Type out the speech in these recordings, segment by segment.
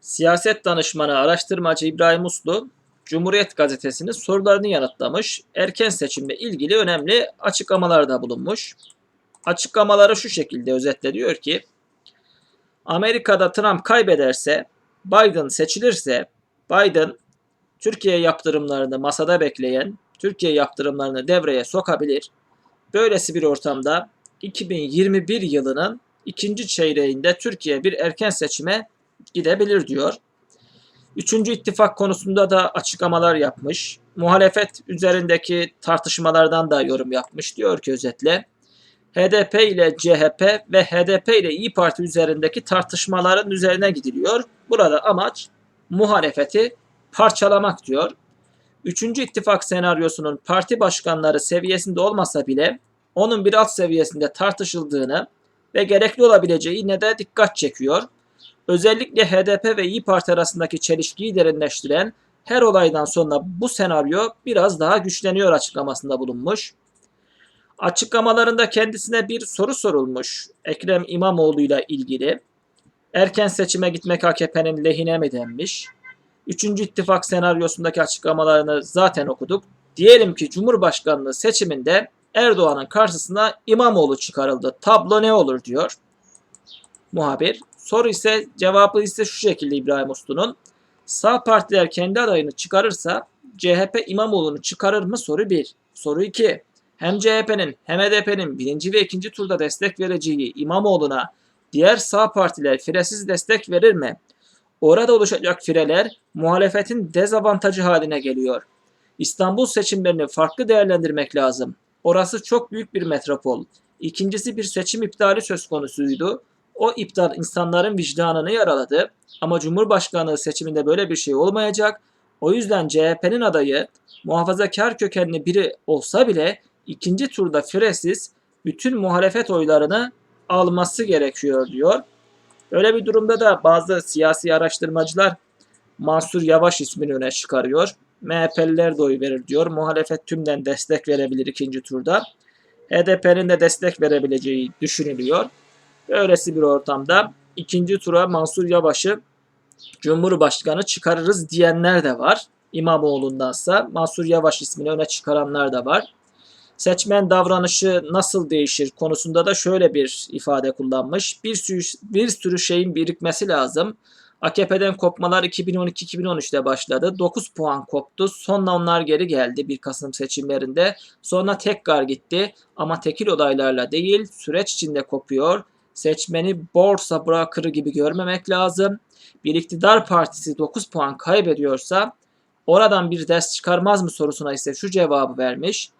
Siyaset danışmanı araştırmacı İbrahim Uslu, Cumhuriyet Gazetesi'nin sorularını yanıtlamış, erken seçimle ilgili önemli açıklamalarda bulunmuş. Açıklamaları şu şekilde özetle diyor ki, Amerika'da Trump kaybederse, Biden seçilirse, Biden Türkiye yaptırımlarını masada bekleyen, Türkiye yaptırımlarını devreye sokabilir. Böylesi bir ortamda 2021 yılının ikinci çeyreğinde Türkiye bir erken seçime gidebilir diyor. Üçüncü ittifak konusunda da açıklamalar yapmış. Muhalefet üzerindeki tartışmalardan da yorum yapmış. Diyor ki özetle HDP ile CHP ve HDP ile İyi Parti üzerindeki tartışmaların üzerine gidiliyor. Burada amaç muhalefeti parçalamak diyor. Üçüncü ittifak senaryosunun parti başkanları seviyesinde olmasa bile onun bir alt seviyesinde tartışıldığını ve gerekli olabileceğine de dikkat çekiyor. Özellikle HDP ve İyi Parti arasındaki çelişkiyi derinleştiren her olaydan sonra bu senaryo biraz daha güçleniyor açıklamasında bulunmuş. Açıklamalarında kendisine bir soru sorulmuş Ekrem İmamoğlu ile ilgili. Erken seçime gitmek AKP'nin lehine mi denmiş? Üçüncü ittifak senaryosundaki açıklamalarını zaten okuduk. Diyelim ki Cumhurbaşkanlığı seçiminde Erdoğan'ın karşısına İmamoğlu çıkarıldı. Tablo ne olur diyor muhabir. Soru ise cevabı ise şu şekilde İbrahim Uslu'nun. Sağ partiler kendi adayını çıkarırsa CHP İmamoğlu'nu çıkarır mı? Soru 1. Soru 2. Hem CHP'nin hem HDP'nin birinci ve ikinci turda destek vereceği İmamoğlu'na diğer sağ partiler firesiz destek verir mi? Orada oluşacak fireler muhalefetin dezavantajı haline geliyor. İstanbul seçimlerini farklı değerlendirmek lazım. Orası çok büyük bir metropol. İkincisi bir seçim iptali söz konusuydu. O iptal insanların vicdanını yaraladı. Ama Cumhurbaşkanlığı seçiminde böyle bir şey olmayacak. O yüzden CHP'nin adayı muhafazakar kökenli biri olsa bile ikinci turda firesiz bütün muhalefet oylarını alması gerekiyor diyor. Öyle bir durumda da bazı siyasi araştırmacılar Mansur Yavaş ismini öne çıkarıyor. MHP'liler de oy verir diyor. Muhalefet tümden destek verebilir ikinci turda. HDP'nin de destek verebileceği düşünülüyor. Böylesi bir ortamda ikinci tura Mansur Yavaş'ı Cumhurbaşkanı çıkarırız diyenler de var. İmamoğlu'ndansa Mansur Yavaş ismini öne çıkaranlar da var. Seçmen davranışı nasıl değişir konusunda da şöyle bir ifade kullanmış. Bir sürü, bir sürü şeyin birikmesi lazım. AKP'den kopmalar 2012-2013'te başladı. 9 puan koptu. Sonra onlar geri geldi 1 Kasım seçimlerinde. Sonra tekrar gitti ama tekil olaylarla değil süreç içinde kopuyor. Seçmeni borsa bırakırı gibi görmemek lazım. Bir iktidar partisi 9 puan kaybediyorsa oradan bir ders çıkarmaz mı sorusuna ise şu cevabı vermiş.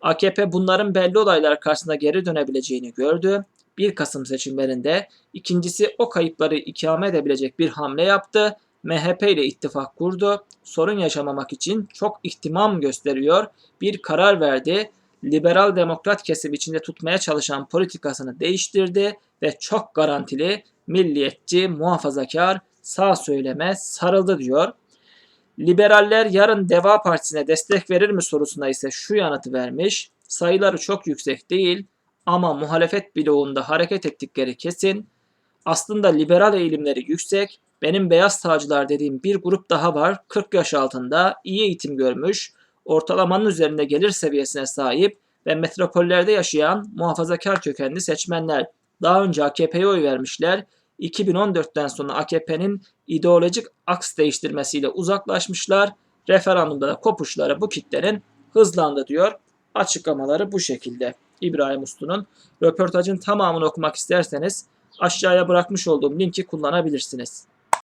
AKP bunların belli olaylar karşısında geri dönebileceğini gördü. 1 Kasım seçimlerinde ikincisi o kayıpları ikame edebilecek bir hamle yaptı. MHP ile ittifak kurdu. Sorun yaşamamak için çok ihtimam gösteriyor. Bir karar verdi. Liberal demokrat kesim içinde tutmaya çalışan politikasını değiştirdi ve çok garantili, milliyetçi, muhafazakar, sağ söyleme sarıldı diyor. Liberaller yarın Deva Partisi'ne destek verir mi sorusuna ise şu yanıtı vermiş. Sayıları çok yüksek değil ama muhalefet bloğunda hareket ettikleri kesin. Aslında liberal eğilimleri yüksek. Benim beyaz tacılar dediğim bir grup daha var. 40 yaş altında, iyi eğitim görmüş, ortalamanın üzerinde gelir seviyesine sahip ve metropollerde yaşayan muhafazakar kökenli seçmenler. Daha önce AKP'ye oy vermişler. 2014'ten sonra AKP'nin ideolojik aks değiştirmesiyle uzaklaşmışlar. Referandumda da kopuşları bu kitlenin hızlandı diyor. Açıklamaları bu şekilde. İbrahim Uslu'nun röportajın tamamını okumak isterseniz aşağıya bırakmış olduğum linki kullanabilirsiniz.